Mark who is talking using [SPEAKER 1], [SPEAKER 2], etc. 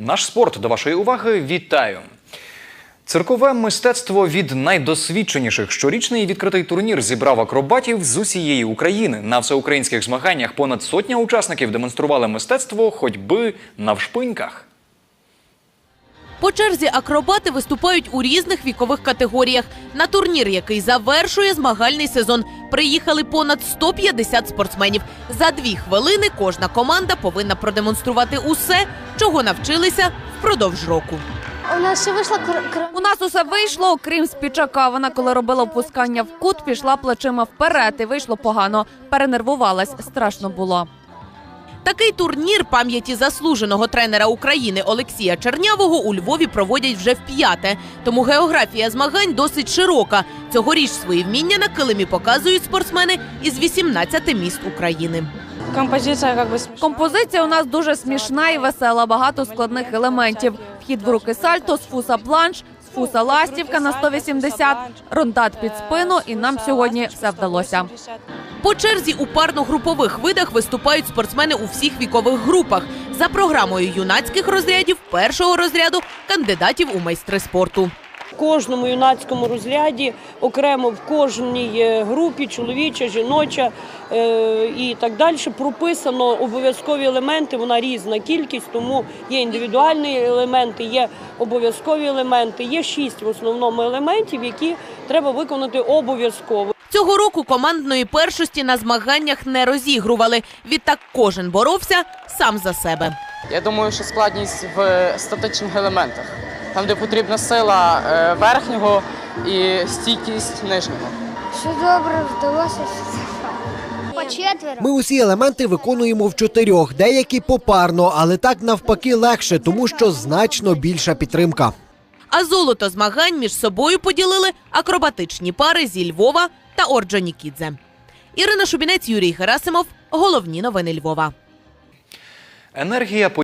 [SPEAKER 1] Наш спорт до вашої уваги. Вітаю! Циркове мистецтво від найдосвідченіших. Щорічний відкритий турнір зібрав акробатів з усієї України. На всеукраїнських змаганнях понад сотня учасників демонстрували мистецтво ходьби навшпиньках.
[SPEAKER 2] По черзі акробати виступають у різних вікових категоріях. На турнір, який завершує змагальний сезон, приїхали понад 150 спортсменів. За дві хвилини кожна команда повинна продемонструвати усе, чого навчилися впродовж року.
[SPEAKER 3] У нас ще вийшла кр... кр...
[SPEAKER 4] У нас усе вийшло, окрім спічака. Вона, коли робила опускання в кут, пішла плечима вперед і вийшло погано. Перенервувалась, страшно було.
[SPEAKER 2] Такий турнір пам'яті заслуженого тренера України Олексія Чернявого у Львові проводять вже вп'яте. Тому географія змагань досить широка. Цьогоріч свої вміння на килимі показують спортсмени із 18 міст України.
[SPEAKER 5] Композиція як би смішна.
[SPEAKER 4] Композиція у нас дуже смішна і весела, багато складних елементів. Вхід в руки сальто, з фуса бланш, з фуса ластівка на 180, рондат під спину, і нам сьогодні все вдалося.
[SPEAKER 2] По черзі у парно-групових видах виступають спортсмени у всіх вікових групах за програмою юнацьких розрядів, першого розряду, кандидатів у майстри спорту.
[SPEAKER 5] Кожному юнацькому розряді, окремо в кожній е, групі, чоловіча, жіноча е, і так далі, прописано обов'язкові елементи. Вона різна кількість, тому є індивідуальні елементи, є обов'язкові елементи. Є шість в основному елементів, які треба виконати обов'язково.
[SPEAKER 2] Цього року командної першості на змаганнях не розігрували. Відтак кожен боровся сам за себе.
[SPEAKER 6] Я думаю, що складність в статичних елементах, там, де потрібна сила е, верхнього і стійкість нижнього.
[SPEAKER 3] Що добре вдалося. По четверо.
[SPEAKER 7] Ми усі елементи виконуємо в чотирьох, деякі попарно, але так навпаки легше, тому що значно більша підтримка.
[SPEAKER 2] А золото змагань між собою поділили акробатичні пари зі Львова та Орджонікідзе. Ірина Шубінець, Юрій Герасимов. Головні новини Львова.
[SPEAKER 1] Енергія